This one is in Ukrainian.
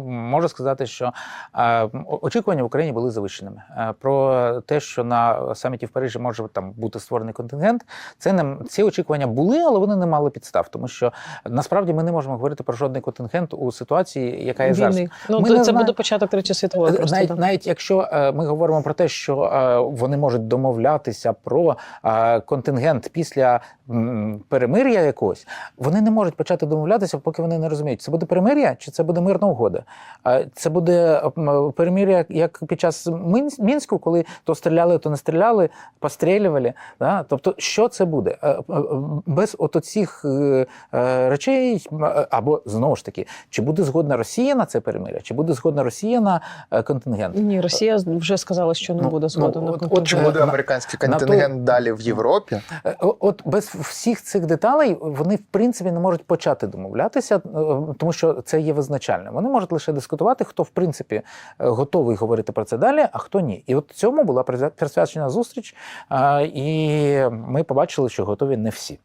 Можу сказати, що е, очікування в Україні були завищеними. Е, про те, що на саміті в Парижі може там бути створений контингент, це не ці очікування були, але вони не мали підстав, тому що насправді ми не можемо говорити про жодний контингент у ситуації, яка є зараз. Ну, Ми це знаємо. буде початок Третьої світової. Просто, навіть, навіть якщо е, ми говоримо про те, що е, вони можуть домовлятися про е, контингент після перемир'я якогось, вони не можуть почати домовлятися, поки вони не розуміють, це буде перемир'я чи це буде мирна угода. Це буде м, перемир'я, як під час Мінську, коли то стріляли, то не стріляли, пострілювали. Да? Тобто, що це буде? Е, е, Без от оцих е, речей, або знову ж таки, чи буде згодна Росія на це перемир'я, чи буде згодна Росія на контингент? Ні, Росія вже сказала, що не Ну, буде ну, згода на от- от Чи буде на- американський на контингент далі в Європі? От без всіх цих деталей вони в принципі не можуть почати домовлятися, тому що це є визначальним. Вони можуть лише дискутувати, хто в принципі е, готовий говорити про це далі, а хто ні. І от цьому була присвя- присвячена зустріч, і ми побачили, що готові не всі.